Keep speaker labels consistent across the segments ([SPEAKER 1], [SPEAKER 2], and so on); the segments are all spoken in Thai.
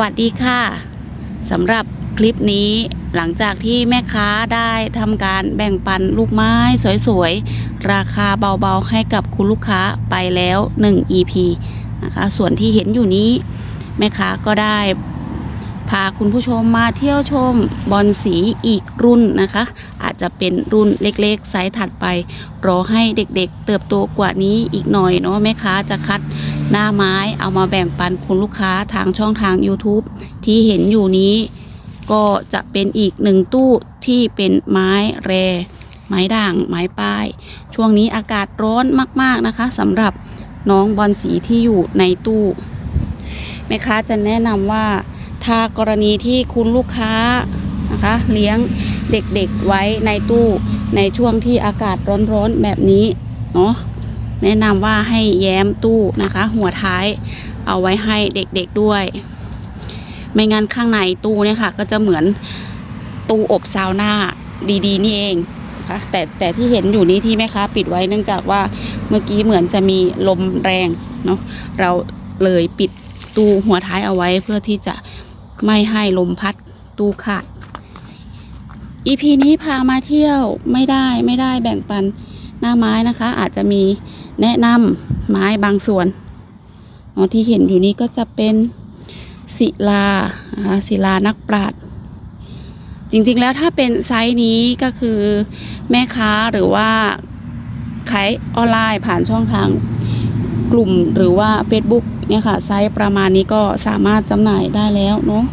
[SPEAKER 1] วัสดีค่ะสำหรับคลิปนี้หลังจากที่แม่ค้าได้ทำการแบ่งปันลูกไม้สวยๆ ราคาเบาๆให้กับคุณลูกค้าไปแล้ว 1 EP นะคะส่วนที่เห็นอยู่นี้ แม่ค้าก็ได้ พาคุณผู้ชมมาเที่ยวชมบอลสีอีกรุ่นนะคะ อาจจะเป็นรุ่นเล็กๆไซส์ถัดไป รอให้เด็กๆ เติบโตกว่านี้อีกหน่อยเนาะแม่ค้าจะคัดหน้าไม้เอามาแบ่งปันคุณลูกค้าทางช่องทาง YouTube ที่เห็นอยู่นี้ ก็จะเป็นอีกหนึ่งตู้ที่เป็นไม้แร ไม้ด่าง ไม้ป้าย ช่วงนี้อากาศร้อนมากๆนะคะสำหรับน้องบอลสีที่อยู่ในตู้แม่ค้าจะแนะนำว่า ถ้ากรณีที่คุณลูกค้านะคะ เลี้ยงเด็กๆไว้ในตู้ในช่วงที่อากาศร้อนๆแบบนี้เนาะแนะนำว่าให้แย้มตู้นะคะ หัวท้ายเอาไว้ให้เด็กๆด้วย ไม่งั้นข้างในตู้เนี่ยค่ะ ก็จะเหมือนตู้อบซาวน่าดีๆ นี่เองนะคะแต่แต่ที่เห็นอยู่นี้ที่แม่ค้าปิดไว้เนื่องจากว่าเมื่อกี้เหมือนจะมีลมแรงเนาะเราเลยปิดตู้หัวท้ายเอาไว้เพื่อที่จะ ไม่ให้ลมพัดตูขาด EP นี้พามาเที่ยวไม่ได้ไม่ได้แบ่งปันหน้าไม้นะคะ อาจจะมีแนะนำไม้บางส่วนอที่เห็นอยู่นี้ก็จะเป็นศิลาศิลานักปราชญ์จริงๆแล้วถ้าเป็นไซส์นี้ก็คือแม่ค้าหรือว่าขายออนไลน์ผ่านช่องทาง ลุ่มหรือว่า Facebook เนี่ยค่ะไซส์ประมาณนี้ก็สามารถจำหน่ายได้แล้วเนาะ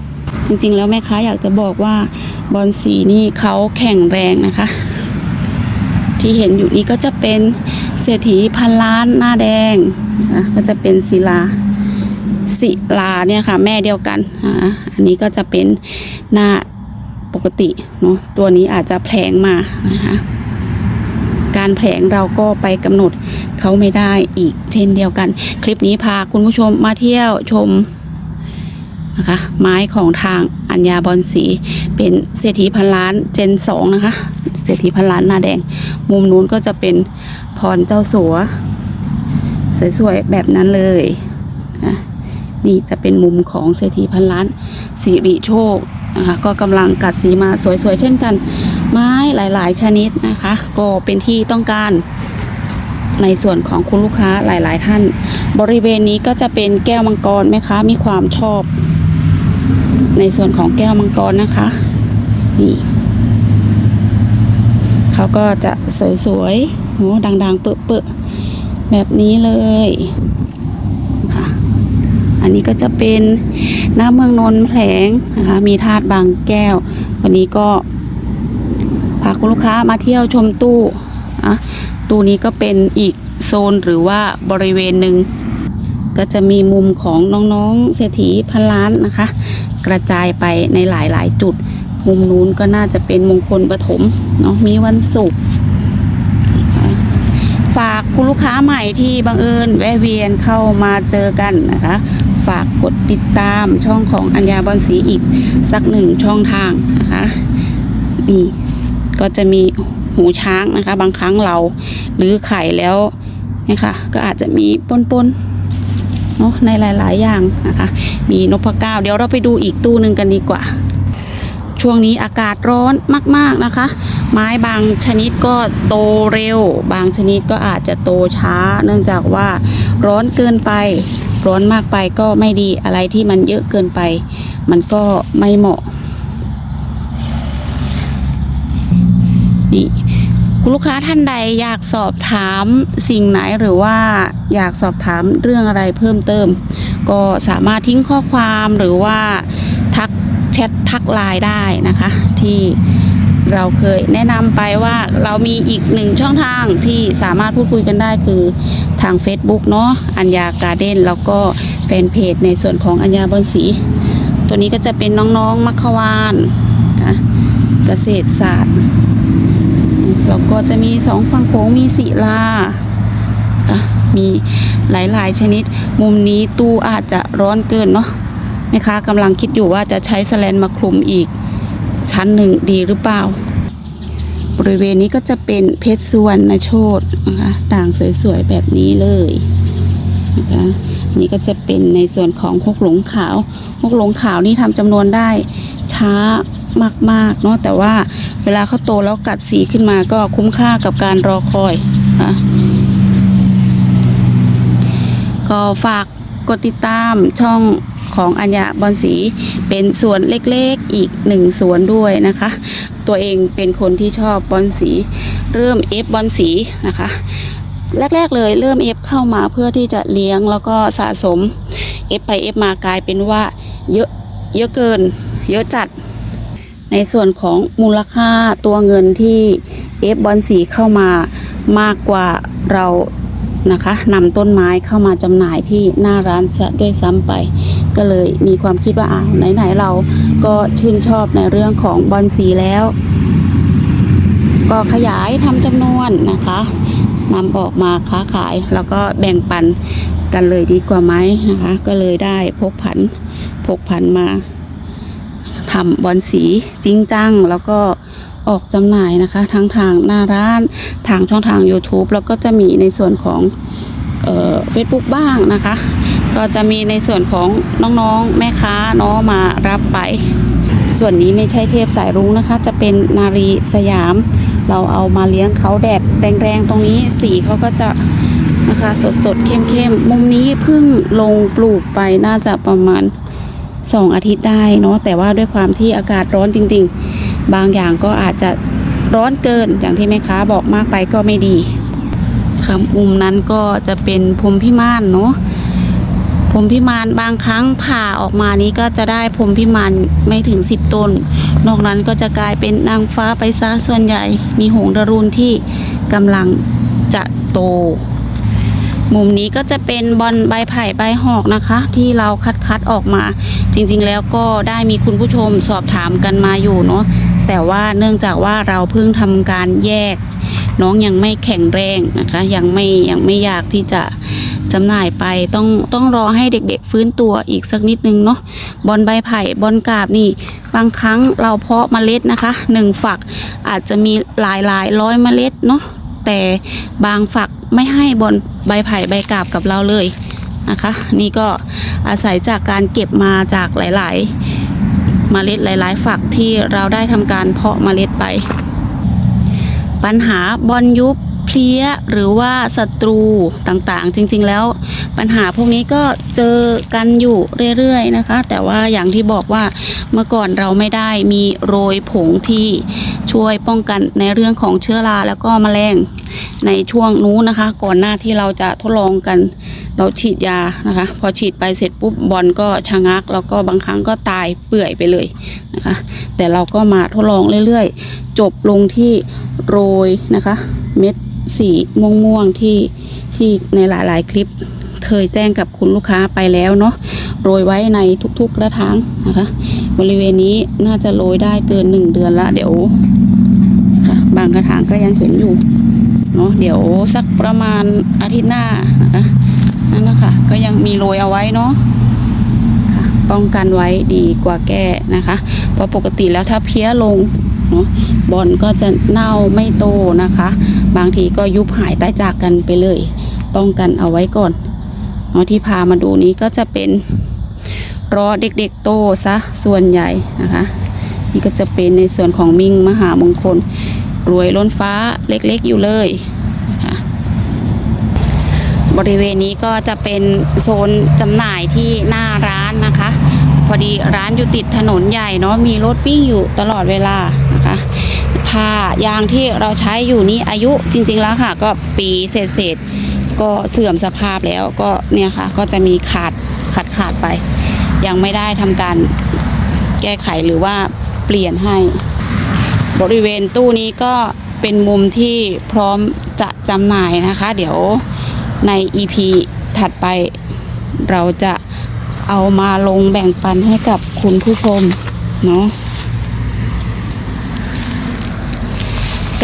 [SPEAKER 1] จริงๆ แล้วแม่ค้าอยากจะบอกว่าบอลสีนี่เขาแข็งแรงนะคะ ที่เห็นอยู่นี้ก็จะเป็นเศรษฐีพันล้านหน้าแดงนะก็จะเป็นศิลาศิลาเนี่ยค่ะ แม่เดียวกันอ่าอันนี้ก็จะเป็นหน้าปกติเนาะตัวนี้อาจจะแผลงมานะคะ การแผลงเราก็ไปกำหนดเขาไม่ได้อีกเช่นเดียวกัน คลิปนี้พาคุณผู้ชมมาเที่ยวชมนะคะไม้ของทางอัญญาบอลสีเป็นเศรษฐีพันล้านเจนสองนะคะ เศรษฐีพันล้านหน้าแดง มุมนู้นก็จะเป็นพรเจ้าสัว สวยๆ แบบนั้นเลยนะนี่จะเป็นมุมของเศรษฐีพันล้านสิริโชคนะคะก็กำลังกัดสีมาสวยๆ เช่นกัน ไม้หลาย ๆ ชนิดนะคะ ก็เป็นที่ต้องการในส่วนของคุณลูกค้าหลาย ๆ ท่าน บริเวณนี้ก็จะเป็นแก้วมังกรแม่ค้ามีความชอบ ในส่วนของแก้วมังกรนะคะ นี่เขาก็จะสวยๆโหดัง ๆ เปื้อๆแบบนี้เลยค่ะอันนี้ก็จะเป็นหน้าเมืองนนท์แผลงนะคะ มีธาตุบางแก้ว วันนี้ก็ พาคุณลูกค้ามาเที่ยวชมตู้อะตู้นี้ก็เป็นอีกโซนหรือว่าบริเวณหนึ่งก็จะมีมุมของน้องๆเศรษฐีพันล้านนะคะ กระจายไปในหลายๆจุด มุมนู้นก็น่าจะเป็นมงคลปฐมเนาะมีวันศุกร์ฝากคุณลูกค้าใหม่ที่บังเอิญแวะเวียนเข้ามาเจอกันนะคะ ฝากกดติดตามช่องของอัญญาบอลสีอีกสักหนึ่งช่องทางนะคะนี่ ก็จะมีหูช้างนะคะ บางครั้งเราหรือไข่แล้วเนี่ยค่ะก็อาจจะมีปนๆเนาะในหลาย ๆ อย่างนะคะ มีนพเก้าเดี๋ยวเราไปดูอีกตู้หนึ่งกันดีกว่า ช่วงนี้อากาศร้อนมาก ๆ นะคะ ไม้บางชนิดก็โตเร็ว บางชนิดก็อาจจะโตช้า เนื่องจากว่าร้อนเกินไป ร้อนมากไปก็ไม่ดีอะไรที่มันเยอะเกินไป มันก็ไม่เหมาะ นี่คุณลูกค้าท่านใดอยากสอบถามสิ่งไหนหรือว่าอยากสอบถามเรื่องอะไรเพิ่มเติม ก็สามารถทิ้งข้อความหรือว่าทักแชททักไลน์ได้นะคะ ที่เราเคยแนะนำไปว่าเรามีอีกหนึ่งช่องทางที่สามารถพูดคุยกันได้คือทาง Facebook เนาะอัญญาการ์เด้นแล้วก็แฟนเพจในส่วนของอัญญาบอนสี ตัวนี้ก็จะเป็นน้องๆมัคควานนะเกษตรศาสตร์ แล้วก็จะมีสองฝั่งโขงมีศิลาค่ะมีหลายๆ ชนิด มุมนี้ตู้อาจจะร้อนเกินเนาะแม่ค้ากำลังคิดอยู่ว่าจะใช้สแลนมาคลุมอีกชั้นหนึ่งดีหรือเปล่า บริเวณนี้ก็จะเป็นเพชรสวรรณโชตนะคะด่างสวยๆ แบบนี้เลยนะคะนี่ก็จะเป็นในส่วนของฮกหลงขาวฮกหลงขาวนี่ทำจำนวนได้ช้า มาก ๆ เนาะแต่ว่าเวลาเขาโตแล้วกัดสีขึ้นมาก็คุ้มค่ากับการรอคอยค่ะก็ฝากกดติดตามช่องของอัญญาบอลสีเป็นสวนเล็กๆอีกหนึ่งสวนด้วยนะคะ ตัวเองเป็นคนที่ชอบบอลสี เริ่มเอฟบอลสีนะคะ แรก ๆ เลยเริ่มเอฟเข้ามาเพื่อที่จะเลี้ยงแล้วก็สะสมเอฟไปเอฟมากลายเป็นว่าเยอะเยอะเกิน เยอะจัด ในส่วนของมูลค่าตัวเงินที่เอฟบอลสีเข้ามามากกว่าเรานะคะนำต้นไม้เข้ามาจำหน่ายที่หน้าร้านซะด้วยซ้ำไป ก็เลยมีความคิดว่าอ้าวไหนๆเราก็ชื่นชอบในเรื่องของบอลสีแล้ว ก็ขยายทำจำนวนนะคะนำออกมาค้าขายแล้วก็แบ่งปันกันเลยดีกว่าไหมนะคะ ก็เลยได้พกผันพกผันมา ทำบอลสีจริงจัง แล้วก็ออกจำหน่ายนะคะ ทั้งทางหน้าร้านทางช่องทาง YouTube แล้วก็จะมีในส่วนของเฟซบุ๊กบ้างนะคะ ก็จะมีในส่วนของน้องๆ แม่ค้าเน้องมารับไป ส่วนนี้ไม่ใช่เทพสายรุ้งนะคะ จะเป็นนารีสยาม เราเอามาเลี้ยงเขาแดดแรงๆ ตรงนี้สีเขาก็จะนะคะสดๆเข้มๆ มุมนี้เพิ่งลงปลูกไปน่าจะประมาณ 2 อาทิตย์ได้เนาะแต่ว่าด้วยความที่อากาศร้อนจริง ๆ บางอย่างก็อาจจะร้อนเกินอย่างที่แม่ค้าบอกมากไปก็ไม่ดีค่ะมุมนั้นก็จะเป็นพรมพิมานเนาะพรมพิมานบางครั้งผ่าออกมานี้ก็จะได้พรมพิมานไม่ถึง 10 ต้น นอกนั้นก็จะกลายเป็นนางฟ้าไปซะส่วนใหญ่ มีหงส์ดารุณที่กำลังจะโต มุมนี้ก็จะเป็นบอลใบไผ่ใบหอกนะคะ ที่เราคัดคัดออกมา จริงๆแล้วก็ได้มีคุณผู้ชมสอบถามกันมาอยู่เนาะแต่ว่าเนื่องจากว่าเราเพิ่งทำการแยก น้องยังไม่แข็งแรงนะคะ ยังไม่ยังไม่อยากที่จะจำหน่ายไปต้องต้องรอให้เด็กๆ ฟื้นตัวอีกสักนิดนึงเนาะบอลใบไผ่บอลกาบนี่ บางครั้งเราเพาะเมล็ดนะคะหนึ่งฝักอาจจะมีหลายหลายๆร้อยเมล็ดเนาะแต่บางฝักไม่ให้บอล ใบไผ่ใบกาบกับเราเลยนะคะ นี่ก็อาศัยจากการเก็บมาจากหลาย ๆ เมล็ดหลาย ๆ ฝักที่เราได้ทำการเพาะเมล็ดไป ปัญหาบอลยุบ เพลี้ยหรือว่าศัตรูต่างๆ จริงๆแล้วปัญหาพวกนี้ก็เจอกันอยู่เรื่อยๆนะคะ แต่ว่าอย่างที่บอกว่าเมื่อก่อนเราไม่ได้มีโรยผงที่ช่วยป้องกันในเรื่องของเชื้อราแล้วก็แมลงในช่วงนู้นนะคะ ก่อนหน้าที่เราจะทดลองกัน เราฉีดยานะคะ พอฉีดไปเสร็จปุ๊บบอลก็ชะงัก แล้วก็บางครั้งก็ตายเปื่อยไปเลยนะคะ แต่เราก็มาทดลองเรื่อยๆ จบลงที่โรยนะคะ เม็ด สีม่วงๆที่ที่ในหลายๆ คลิปเคยแจ้งกับคุณลูกค้าไปแล้วเนาะโรยไว้ในทุกๆกระถางนะคะ บริเวณนี้น่าจะโรยได้เกินหนึ่งเดือนละเดี๋ยวค่ะ บางกระถางก็ยังเห็นอยู่เนาะเดี๋ยวสักประมาณอาทิตย์หน้านะคะนั่นนะคะก็ยังมีโรยเอาไว้เนาะค่ะป้องกันไว้ดีกว่าแก้นะคะเพราะปกติแล้วถ้าเพี้ยลง เนาะบอลก็จะเน่าไม่โตนะคะ บางทีก็ยุบหายตายจากกันไปเลย ป้องกันเอาไว้ก่อนเนาะที่พามาดูนี้ก็จะเป็นรอเด็กๆโตซะส่วนใหญ่นะคะ นี่ก็จะเป็นในส่วนของมิ่งมหามงคลรวยล้นฟ้าเล็กๆอยู่เลย บริเวณนี้ก็จะเป็นโซนจำหน่ายที่หน้าร้านนะคะ พอดีร้านอยู่ติดถนนใหญ่เนาะมีรถวิ่งอยู่ตลอดเวลานะคะผ้ายางที่เราใช้อยู่นี้อายุจริงๆแล้วค่ะ ก็ปีเศษๆก็เสื่อมสภาพแล้วก็เนี่ยค่ะ ก็จะมีขาดขาดขาดไป ยังไม่ได้ทำการแก้ไขหรือว่าเปลี่ยนให้ บริเวณตู้นี้ก็เป็นมุมที่พร้อมจะจำหน่ายนะคะ เดี๋ยว ใน EP ถัดไปเราจะเอามาลงแบ่งปันให้กับคุณผู้ชมเนาะ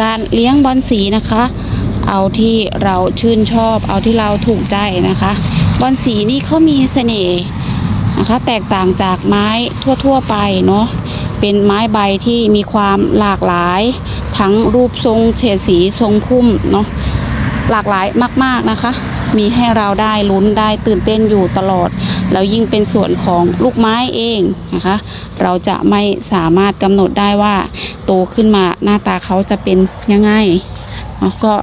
[SPEAKER 1] การเลี้ยงบอลสีนะคะ เอาที่เราชื่นชอบ เอาที่เราถูกใจนะคะ บอลสีนี่เขามีเสน่ห์นะคะ แตกต่างจากไม้ทั่ว ๆ ไปเนาะเป็นไม้ใบที่มีความหลากหลาย ทั้งรูปทรงเฉดสีทรงพุ่มเนาะ หลากหลายมาก ๆนะคะ มีให้เราได้ลุ้นได้ตื่นเต้นอยู่ตลอด แล้วยิ่งเป็นส่วนของลูกไม้เองนะคะ เราจะไม่สามารถกำหนดได้ว่า โตขึ้นมาหน้าตาเขาจะเป็นยังไงเนาก็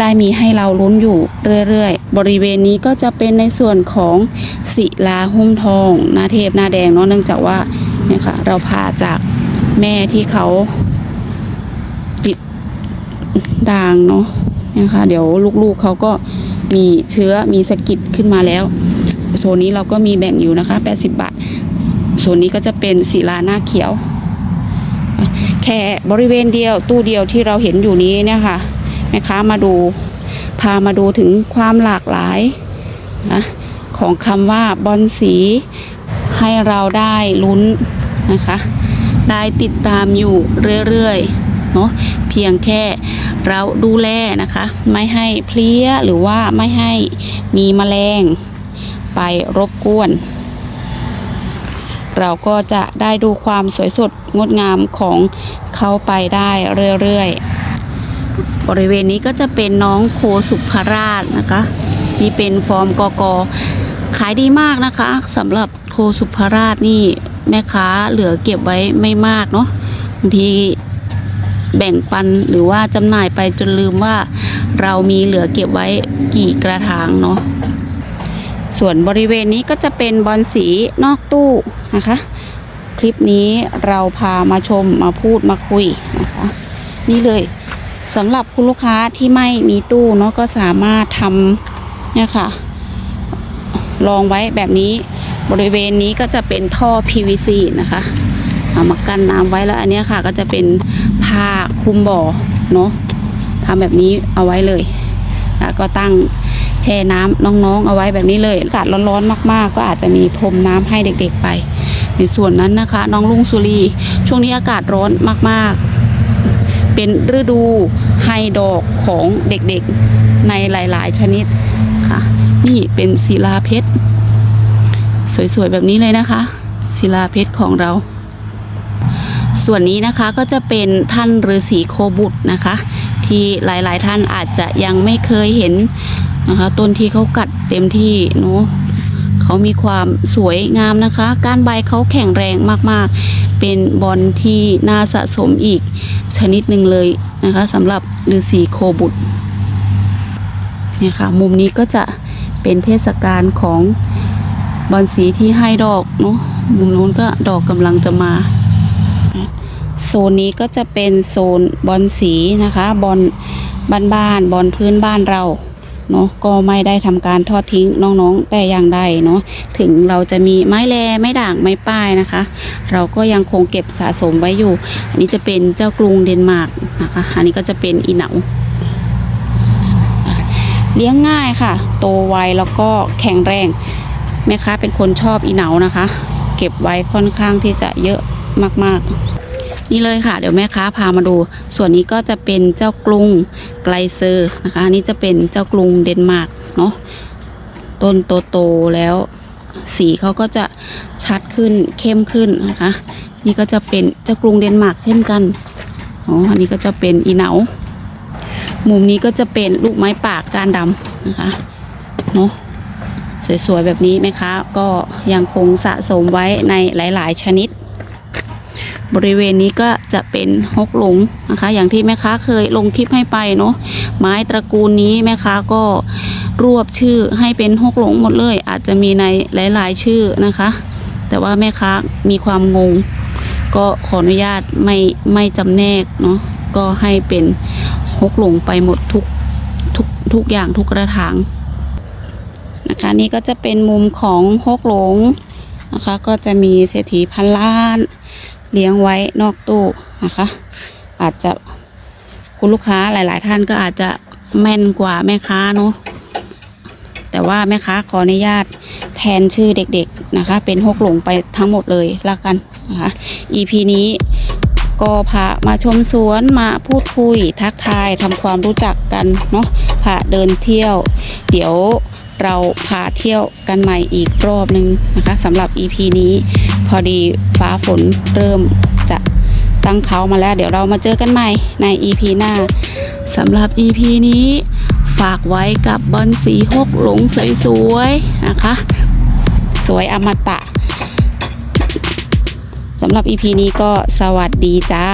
[SPEAKER 1] ได้มีให้เราลุ้นอยู่เรื่อยๆ บริเวณนี้ก็จะเป็นในส่วนของศิลาหุ้มทอง หน้าเทพหน้าแดงเนาะเนื่องจากว่าเนี่ยค่ะเราพาจากแม่ที่เขาติดด่างเนาะ นี่ยค่ะเดี๋ยวลูกๆเขาก็มีเชื้อมีสะกิดขึ้นมาแล้ว โซนนี้เราก็มีแบ่งอยู่นะคะ 80 บาท โซนนี้ก็จะเป็นศิลาหน้าเขียว แค่บริเวณเดียวตู้เดียวที่เราเห็นอยู่นี้เนี่ยค่ะแม่ค้ามาดูพามาดูถึงความหลากหลายนะของคำว่าบอลสีให้เราได้ลุ้นนะคะ ได้ติดตามอยู่เรื่อยๆ เนาะเพียงแค่เราดูแลนะคะ ไม่ให้เพลี้ยหรือว่าไม่ให้มีแมลงไปรบกวน เราก็จะได้ดูความสวยสดงดงามของเขาไปได้เรื่อยๆ บริเวณนี้ก็จะเป็นน้องโคสุภราชนะคะ ที่เป็นฟอร์มกกขายดีมากนะคะสำหรับโคสุภราชนี่แม่ค้าเหลือเก็บไว้ไม่มากเนาะบางที แบ่งปันหรือว่าจำหน่ายไปจนลืมว่า เรามีเหลือเก็บไว้กี่กระถางเนาะส่วนบริเวณนี้ก็จะเป็นบอลสีนอกตู้นะคะ คลิปนี้เราพามาชมมาพูดมาคุยนะคะ นี่เลยสำหรับคุณลูกค้าที่ไม่มีตู้เนาะก็สามารถทำเนี่ยค่ะรองไว้แบบนี้บริเวณนี้ก็จะเป็นท่อ PVC นะคะ เอามากั้นน้ำไว้แล้วอันนี้ค่ะ ก็จะเป็นผ้าคลุมบ่อเนาะทำแบบนี้เอาไว้เลยแล้วก็ตั้งแช่น้ำน้องๆ เอาไว้แบบนี้เลยอากาศร้อนๆมากๆ ก็อาจจะมีพรมน้ำให้เด็กๆไป ในส่วนนั้นนะคะ น้องลุงสุรี ช่วงนี้อากาศร้อนมากๆ เป็นฤดูให้ดอกของเด็กๆในหลายๆชนิดค่ะ นี่เป็นศิลาเพชร สวยๆ แบบนี้เลยนะคะ ศิลาเพชรของเรา ส่วนนี้นะคะก็จะเป็นท่านฤาษีโคบุตรนะคะ ที่หลายๆท่านอาจจะยังไม่เคยเห็นนะคะต้นที่เขากัดเต็มที่เนาะเขามีความสวยงามนะคะการใบเขาแข็งแรงมากๆ เป็นบอลที่น่าสะสมอีกชนิดหนึ่งเลยนะคะสำหรับฤาษีโคบุตรเนี่ยค่ะมุมนี้ก็จะเป็นเทศกาลของบอลสีที่ให้ดอกเนาะมุมนู้นก็ดอกกำลังจะมา โซนนี้ก็จะเป็นโซนบอลสีนะคะบอลบ้านๆบอลพื้นบ้านเราเนาะก็ไม่ได้ทำการทอดทิ้งน้องๆ แต่อย่างใดเนาะถึงเราจะมีไม้แลไม้ด่างไม้ป้ายนะคะ เราก็ยังคงเก็บสะสมไว้อยู่ อันนี้จะเป็นเจ้ากรุงเดนมาร์กนะคะ อันนี้ก็จะเป็นอีเหนาเลี้ยงง่ายค่ะ โตไวแล้วก็แข็งแรงแม่ค้าเป็นคนชอบอีเหนานะคะ เก็บไว้ค่อนข้างที่จะเยอะมากๆ นี่เลยค่ะ เดี๋ยวแม่ค้าพามาดู ส่วนนี้ก็จะเป็นเจ้ากรุงไกลเซอร์นะคะ อันนี้จะเป็นเจ้ากรุงเดนมาร์กเนาะต้นโตๆแล้วสีเขาก็จะชัดขึ้นเข้มขึ้นนะคะ นี่ก็จะเป็นเจ้ากรุงเดนมาร์กเช่นกันอ๋ออันนี้ก็จะเป็นอีเหนามุมนี้ก็จะเป็นลูกไม้ปากกานดำนะคะเนาะสวยๆแบบนี้ไหมคะ ก็ยังคงสะสมไว้ในหลาย ๆ ชนิด บริเวณนี้ก็จะเป็นฮกหลงนะคะ อย่างที่แม่ค้าเคยลงคลิปให้ไปเนาะไม้ตระกูลนี้แม่ค้าก็รวบชื่อให้เป็นฮกหลงหมดเลย อาจจะมีในหลาย ๆ ชื่อนะคะ แต่ว่าแม่ค้ามีความงง ก็ขออนุญาตไม่ไม่จำแนกเนาะก็ให้เป็นฮกหลงไปหมดทุกทุกทุกอย่างทุกกระถางนะคะนี่ก็จะเป็นมุมของฮกหลงนะคะก็จะมีเศรษฐีพันล้าน เลี้ยงไว้นอกตู้นะคะ อาจจะคุณลูกค้าหลาย ๆ ท่านก็อาจจะแม่นกว่าแม่ค้าเนาะแต่ว่าแม่ค้าขออนุญาตแทนชื่อเด็ก ๆ นะคะ เป็นฮกหลงไปทั้งหมดเลยละกันนะคะ EP นี้ก็พามาชมสวนมาพูดคุยทักทายทำความรู้จักกันเนาะพาเดินเที่ยว เดี๋ยว เราพาเที่ยวกันใหม่อีกรอบนึงนะคะสำหรับ EP นี้พอดีฟ้าฝนเริ่มจะตั้งเขามาแล้ว เดี๋ยวเรามาเจอกันใหม่ใน EP หน้าสำหรับ EP นี้ฝากไว้กับบอลสีหกหลงสวยๆนะคะ สวยอมตะสำหรับ EP นี้ก็สวัสดีจ้า